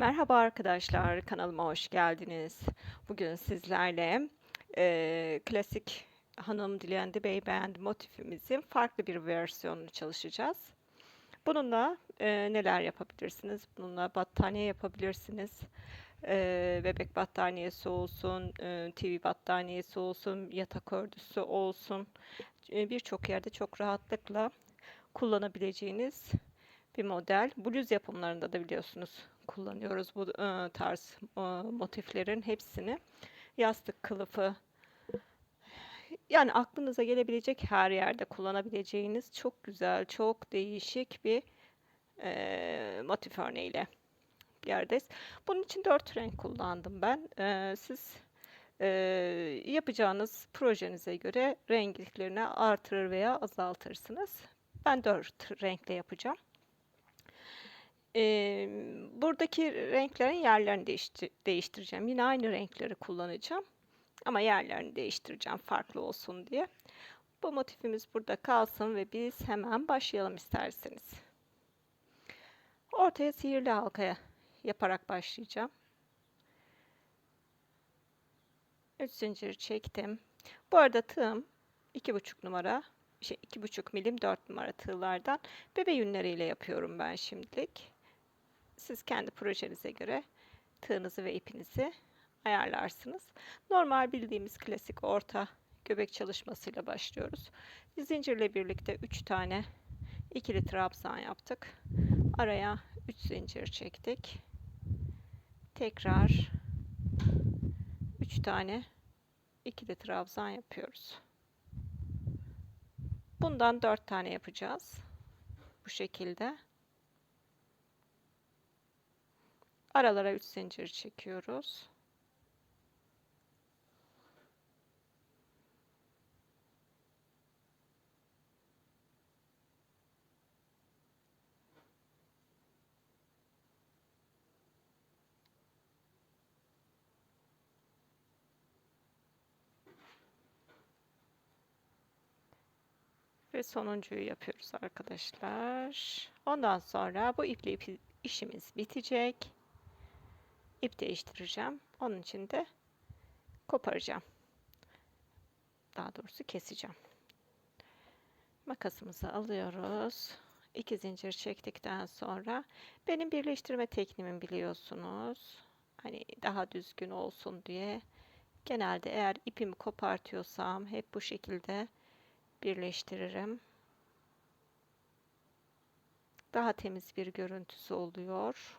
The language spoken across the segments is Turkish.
Merhaba arkadaşlar, kanalıma hoş geldiniz. Bugün sizlerle eee, klasik hanım dilendi bey beğendi motifimizin farklı bir versiyonunu çalışacağız. Bununla eee, neler yapabilirsiniz? Bununla battaniye yapabilirsiniz. Eee, bebek battaniyesi olsun, eee, TV battaniyesi olsun, yatak örtüsü olsun. Eee, Birçok yerde çok rahatlıkla kullanabileceğiniz bir model. Bluz yapımlarında da biliyorsunuz kullanıyoruz bu e, tarz e, motiflerin hepsini. Yastık kılıfı yani aklınıza gelebilecek her yerde kullanabileceğiniz çok güzel, çok değişik bir e, motif örneğiyle yerdeyiz. Bunun için dört renk kullandım ben. E, siz e, yapacağınız projenize göre renklerini artırır veya azaltırsınız. Ben dört renkle yapacağım. Eee, buradaki renklerin yerlerini değişti- değiştireceğim. Yine aynı renkleri kullanacağım. Ama yerlerini değiştireceğim farklı olsun diye. Bu motifimiz burada kalsın ve biz hemen başlayalım isterseniz. Ortaya sihirli halkaya yaparak başlayacağım. 3 zincir çektim. Bu arada tığım 2,5 numara, şey 2,5 milim 4 numara tığlardan bebe yünleriyle yapıyorum ben şimdilik. Siz kendi projenize göre tığınızı ve ipinizi ayarlarsınız. Normal bildiğimiz klasik orta göbek çalışmasıyla başlıyoruz. Zincirle birlikte 3 tane ikili trabzan yaptık. Araya 3 zincir çektik. Tekrar 3 tane ikili trabzan yapıyoruz. Bundan 4 tane yapacağız. Bu şekilde. Aralara 3 zincir çekiyoruz. Ve sonuncuyu yapıyoruz arkadaşlar. Ondan sonra bu iple ipi işimiz bitecek. İp değiştireceğim. Onun için de koparacağım. Daha doğrusu keseceğim. Makasımızı alıyoruz. İki zincir çektikten sonra benim birleştirme tekniğimi biliyorsunuz. Hani daha düzgün olsun diye genelde eğer ipimi kopartıyorsam hep bu şekilde birleştiririm. Daha temiz bir görüntüsü oluyor.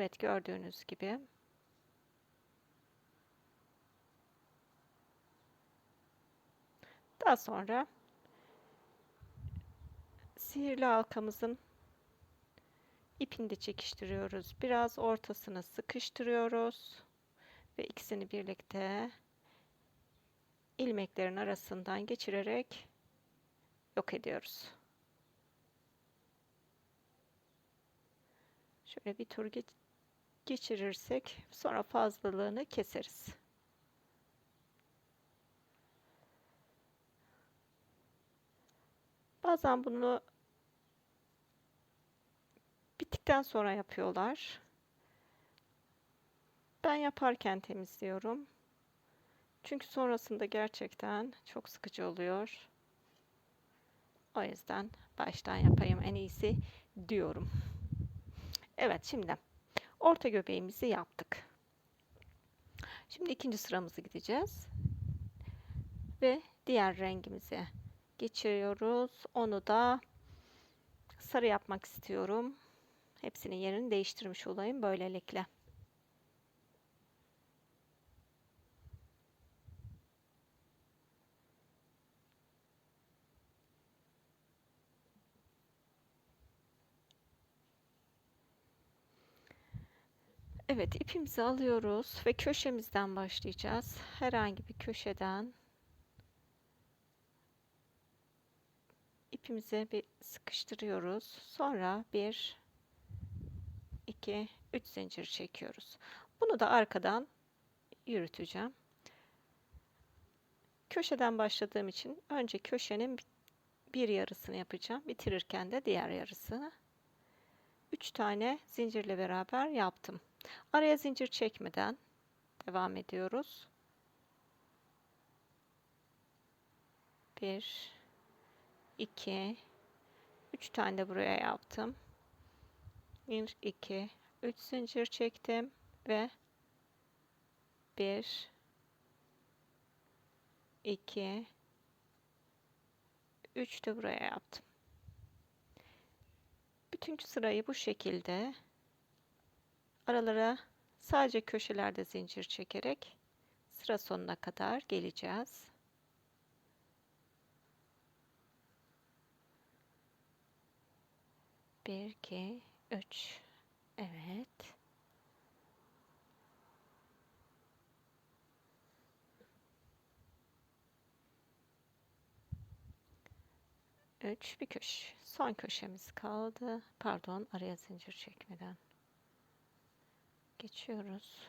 Evet gördüğünüz gibi. Daha sonra sihirli halkamızın ipini de çekiştiriyoruz. Biraz ortasını sıkıştırıyoruz ve ikisini birlikte ilmeklerin arasından geçirerek yok ediyoruz. Şöyle bir tur geçirirsek sonra fazlalığını keseriz. Bazen bunu bittikten sonra yapıyorlar. Ben yaparken temizliyorum. Çünkü sonrasında gerçekten çok sıkıcı oluyor. O yüzden baştan yapayım en iyisi diyorum. Evet şimdi orta göbeğimizi yaptık. Şimdi ikinci sıramızı gideceğiz. Ve diğer rengimizi geçiriyoruz. Onu da sarı yapmak istiyorum. Hepsinin yerini değiştirmiş olayım böylelikle. Evet ipimizi alıyoruz ve köşemizden başlayacağız. Herhangi bir köşeden ipimizi bir sıkıştırıyoruz. Sonra bir, iki, üç zincir çekiyoruz. Bunu da arkadan yürüteceğim. Köşeden başladığım için önce köşenin bir yarısını yapacağım. Bitirirken de diğer yarısını. 3 tane zincirle beraber yaptım. Araya zincir çekmeden devam ediyoruz. 1 2 3 tane de buraya yaptım. 1 2 3 zincir çektim ve 1 2 3 de buraya yaptım. Bütün sırayı bu şekilde aralara sadece köşelerde zincir çekerek sıra sonuna kadar geleceğiz. Bir, iki, üç. Evet. 3 bir köşe. Son köşemiz kaldı. Pardon araya zincir çekmeden. Geçiyoruz.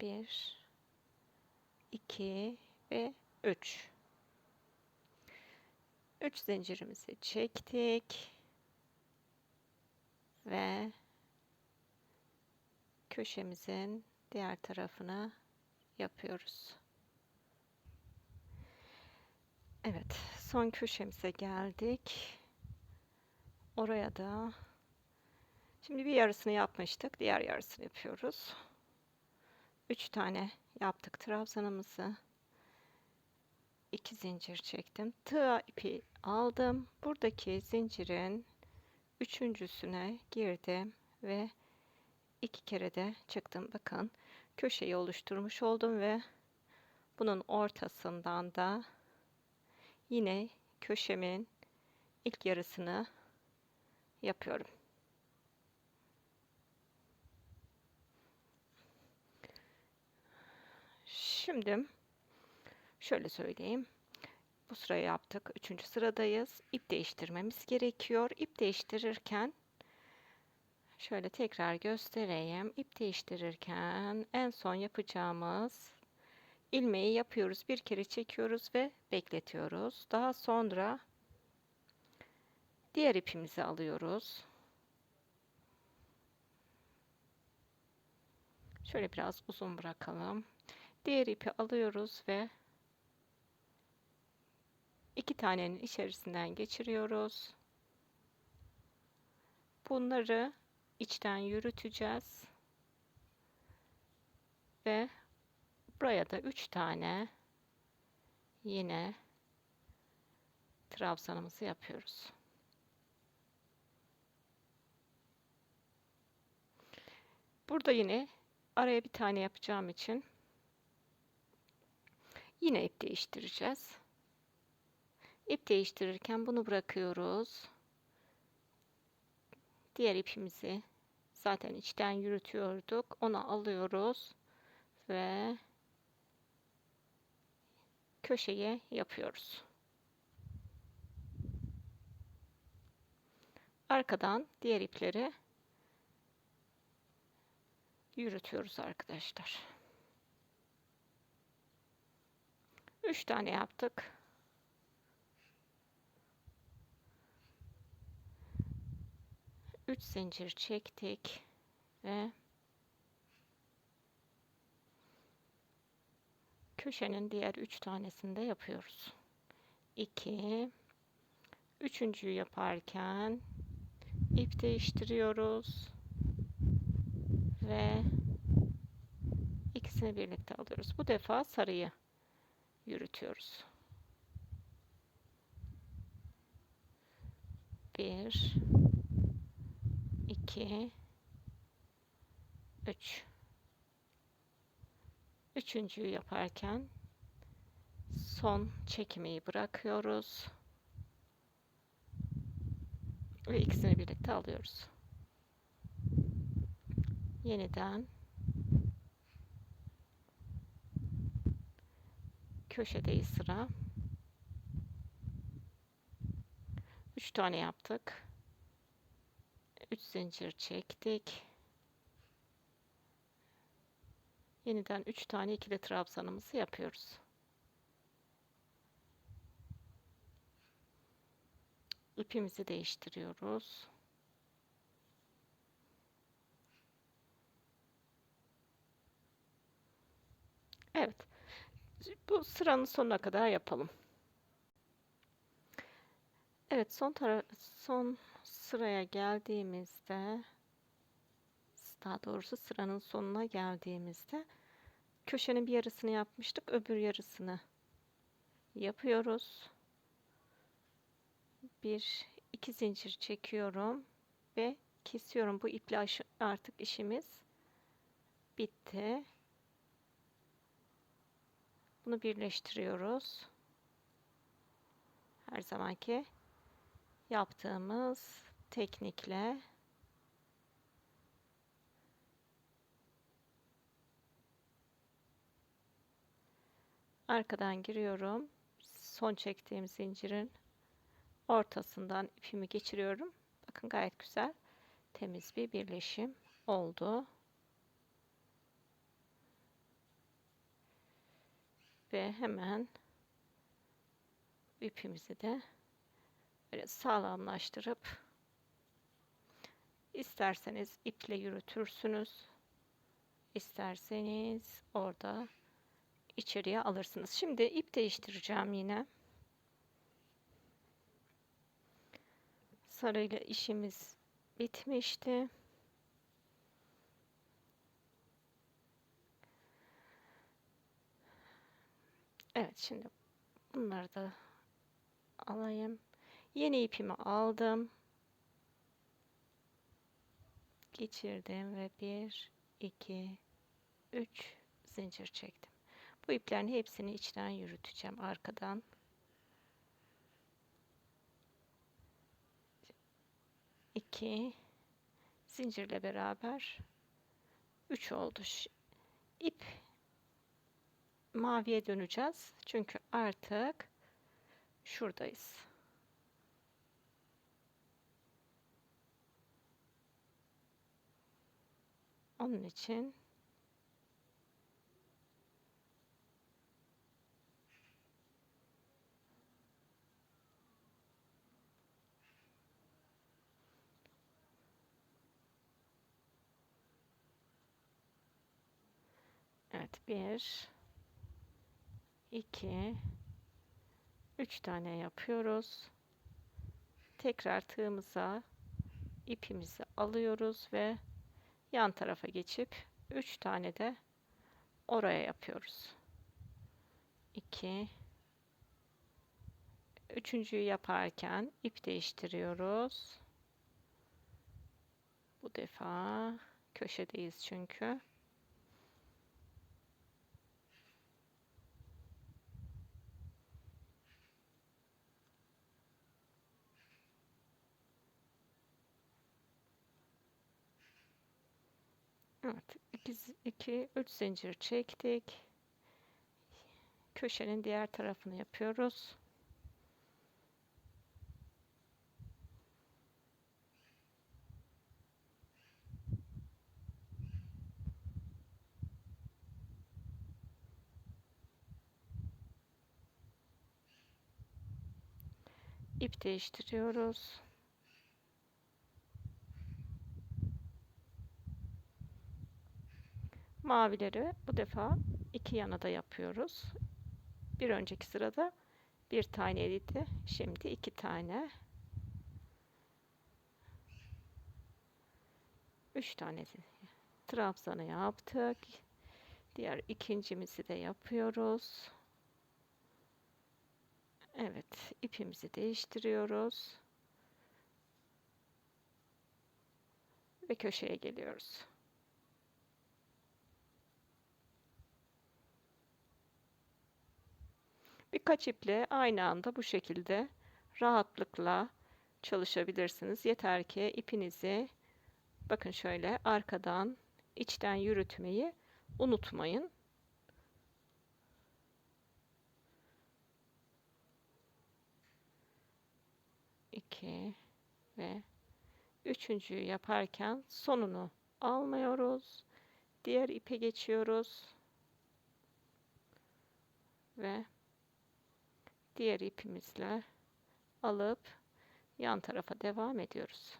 1 2 ve 3. 3 zincirimizi çektik. Ve köşemizin diğer tarafına yapıyoruz. Evet, son köşemize geldik. Oraya da şimdi bir yarısını yapmıştık. Diğer yarısını yapıyoruz. 3 tane yaptık trabzanımızı. 2 zincir çektim. Tığ ipi aldım. Buradaki zincirin üçüncüsüne girdim ve iki kere de çıktım. Bakın köşeyi oluşturmuş oldum ve bunun ortasından da yine köşemin ilk yarısını yapıyorum. Şimdi şöyle söyleyeyim. Bu sırayı yaptık. Üçüncü sıradayız. İp değiştirmemiz gerekiyor. İp değiştirirken şöyle tekrar göstereyim. İp değiştirirken en son yapacağımız ilmeği yapıyoruz. Bir kere çekiyoruz ve bekletiyoruz. Daha sonra diğer ipimizi alıyoruz. Şöyle biraz uzun bırakalım. Diğer ipi alıyoruz ve iki tanenin içerisinden geçiriyoruz. Bunları içten yürüteceğiz. Ve Buraya da 3 tane yine trabzanımızı yapıyoruz. Burada yine araya bir tane yapacağım için yine ip değiştireceğiz. İp değiştirirken bunu bırakıyoruz. Diğer ipimizi zaten içten yürütüyorduk. Onu alıyoruz ve köşeye yapıyoruz. Arkadan diğer ipleri yürütüyoruz arkadaşlar. 3 tane yaptık. Üç zincir çektik ve köşenin diğer üç tanesini de yapıyoruz. 2 üçüncüyü yaparken ip değiştiriyoruz ve ikisini birlikte alıyoruz. Bu defa sarıyı yürütüyoruz. 1 2 3 Üçüncüyü yaparken son çekmeyi bırakıyoruz. Ve ikisini birlikte alıyoruz. Yeniden köşedeyiz sıra. 3 tane yaptık. 3 zincir çektik. Yeniden 3 tane ikili trabzanımızı yapıyoruz. İpimizi değiştiriyoruz. Evet. Bu sıranın sonuna kadar yapalım. Evet son son sıraya geldiğimizde daha doğrusu sıranın sonuna geldiğimizde köşenin bir yarısını yapmıştık. Öbür yarısını yapıyoruz. Bir iki zincir çekiyorum ve kesiyorum. Bu iple artık işimiz bitti. Bunu birleştiriyoruz. Her zamanki yaptığımız teknikle arkadan giriyorum. Son çektiğim zincirin ortasından ipimi geçiriyorum. Bakın gayet güzel temiz bir birleşim oldu. Ve hemen ipimizi de böyle sağlamlaştırıp isterseniz iple yürütürsünüz. isterseniz orada içeriye alırsınız. Şimdi ip değiştireceğim yine. Sarıyla işimiz bitmişti. Evet şimdi bunları da alayım. Yeni ipimi aldım. Geçirdim ve bir, iki, üç zincir çektim. Bu iplerin hepsini içten yürüteceğim arkadan. iki zincirle beraber üç oldu. İp maviye döneceğiz. Çünkü artık şuradayız. Onun için Evet bir iki üç tane yapıyoruz. Tekrar tığımıza ipimizi alıyoruz ve yan tarafa geçip üç tane de oraya yapıyoruz. 2 Üçüncüyü yaparken ip değiştiriyoruz. Bu defa köşedeyiz çünkü. Evet, 2 3 zincir çektik. Köşenin diğer tarafını yapıyoruz. ip değiştiriyoruz. Mavileri bu defa iki yana da yapıyoruz. Bir önceki sırada bir taneydi. Şimdi iki tane. Üç tane trabzanı yaptık. Diğer ikincimizi de yapıyoruz. Evet, ipimizi değiştiriyoruz. Ve köşeye geliyoruz. Birkaç iple aynı anda bu şekilde rahatlıkla çalışabilirsiniz. Yeter ki ipinizi bakın şöyle arkadan içten yürütmeyi unutmayın. İki ve üçüncüyü yaparken sonunu almıyoruz. Diğer ipe geçiyoruz. Ve diğer ipimizle alıp yan tarafa devam ediyoruz.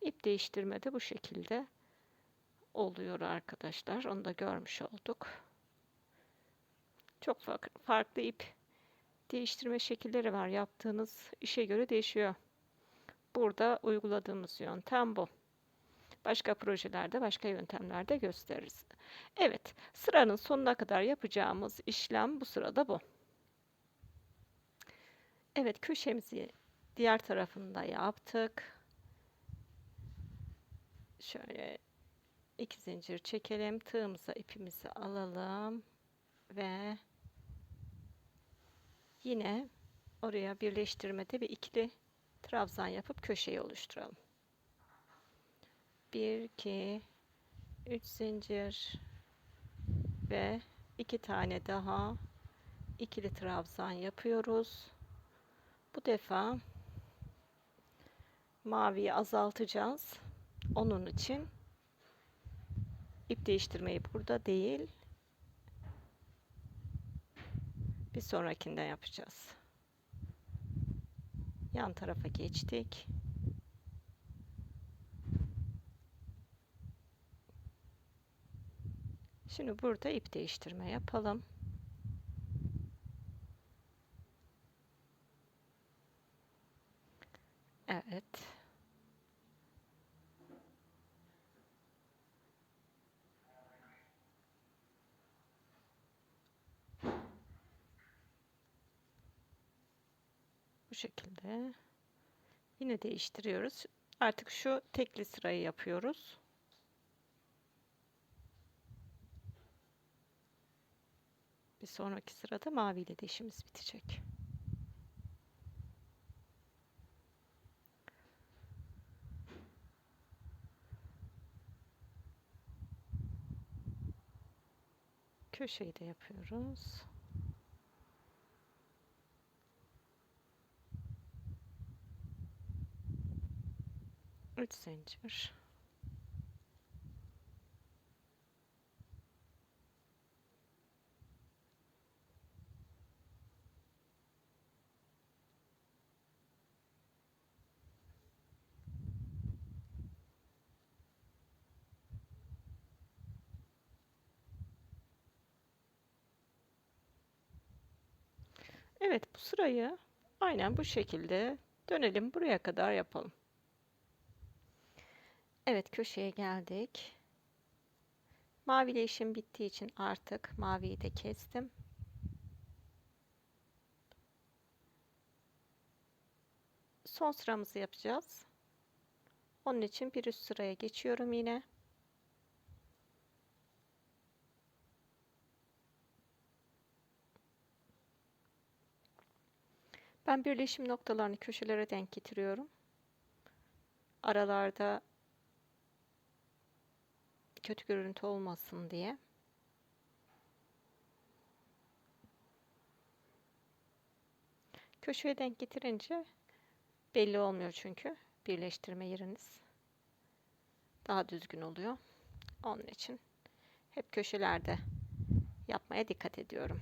İp değiştirme de bu şekilde oluyor arkadaşlar. Onu da görmüş olduk. Çok farklı ip değiştirme şekilleri var. Yaptığınız işe göre değişiyor. Burada uyguladığımız yöntem bu. Başka projelerde, başka yöntemlerde gösteririz. Evet, sıranın sonuna kadar yapacağımız işlem bu sırada bu. Evet, köşemizi diğer tarafında yaptık. Şöyle iki zincir çekelim. Tığımıza ipimizi alalım ve yine oraya birleştirmede bir ikili trabzan yapıp köşeyi oluşturalım. 1 2 3 zincir ve iki tane daha ikili trabzan yapıyoruz. Bu defa maviyi azaltacağız. Onun için ip değiştirmeyi burada değil bir sonrakinde yapacağız. Yan tarafa geçtik. Şimdi burada ip değiştirme yapalım. Evet. Bu şekilde. Yine değiştiriyoruz. Artık şu tekli sırayı yapıyoruz. Bir sonraki sırada maviyle de işimiz bitecek. Köşeyi de yapıyoruz. Üç zincir. Evet bu sırayı aynen bu şekilde dönelim buraya kadar yapalım. Evet köşeye geldik. Maviyle işim bittiği için artık maviyi de kestim. Son sıramızı yapacağız. Onun için bir üst sıraya geçiyorum yine. Ben birleşim noktalarını köşelere denk getiriyorum. Aralarda kötü görüntü olmasın diye. Köşeye denk getirince belli olmuyor çünkü birleştirme yeriniz daha düzgün oluyor. Onun için hep köşelerde yapmaya dikkat ediyorum.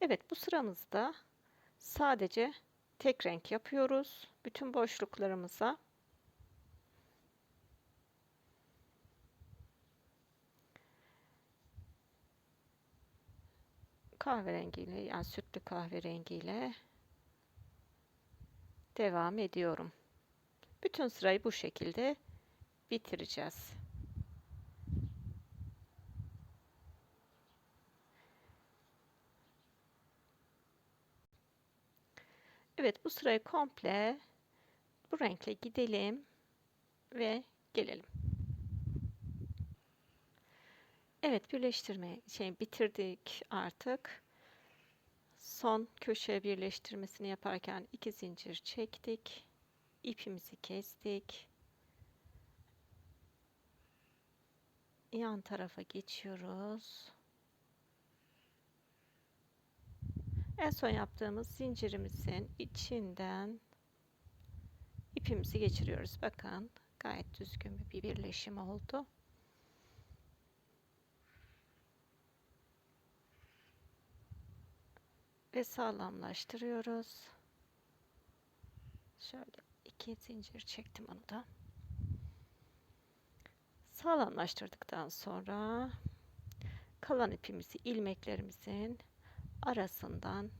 Evet bu sıramızda sadece tek renk yapıyoruz. Bütün boşluklarımıza kahverengiyle yani sütlü kahverengiyle devam ediyorum. Bütün sırayı bu şekilde bitireceğiz. Evet bu sırayı komple bu renkle gidelim ve gelelim. Evet birleştirme şey bitirdik artık. Son köşe birleştirmesini yaparken iki zincir çektik. ipimizi kestik. Yan tarafa geçiyoruz. En son yaptığımız zincirimizin içinden ipimizi geçiriyoruz. Bakın gayet düzgün bir birleşim oldu. Ve sağlamlaştırıyoruz. Şöyle iki zincir çektim onu da. Sağlamlaştırdıktan sonra kalan ipimizi ilmeklerimizin arasından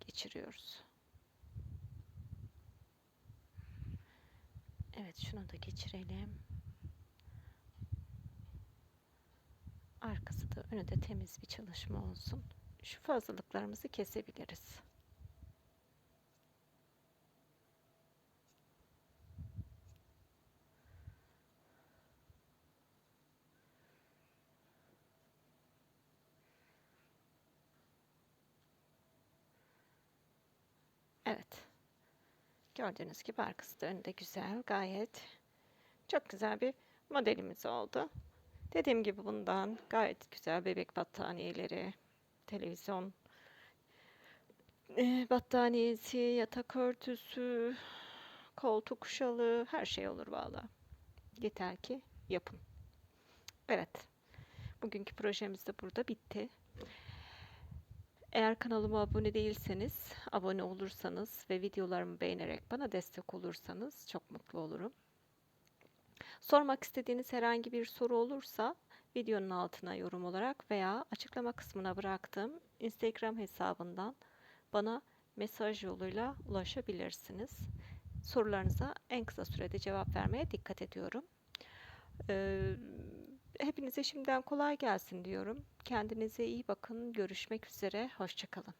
geçiriyoruz. Evet şunu da geçirelim. Arkası da önü de temiz bir çalışma olsun. Şu fazlalıklarımızı kesebiliriz. Evet. Gördüğünüz gibi arkası da önünde güzel. Gayet çok güzel bir modelimiz oldu. Dediğim gibi bundan gayet güzel bebek battaniyeleri, televizyon e, battaniyesi, yatak örtüsü, koltuk şalı her şey olur valla. Yeter ki yapın. Evet. Bugünkü projemiz de burada bitti. Eğer kanalıma abone değilseniz, abone olursanız ve videolarımı beğenerek bana destek olursanız çok mutlu olurum. Sormak istediğiniz herhangi bir soru olursa videonun altına yorum olarak veya açıklama kısmına bıraktığım Instagram hesabından bana mesaj yoluyla ulaşabilirsiniz. Sorularınıza en kısa sürede cevap vermeye dikkat ediyorum. Ee, hepinize şimdiden kolay gelsin diyorum. Kendinize iyi bakın. Görüşmek üzere. Hoşçakalın.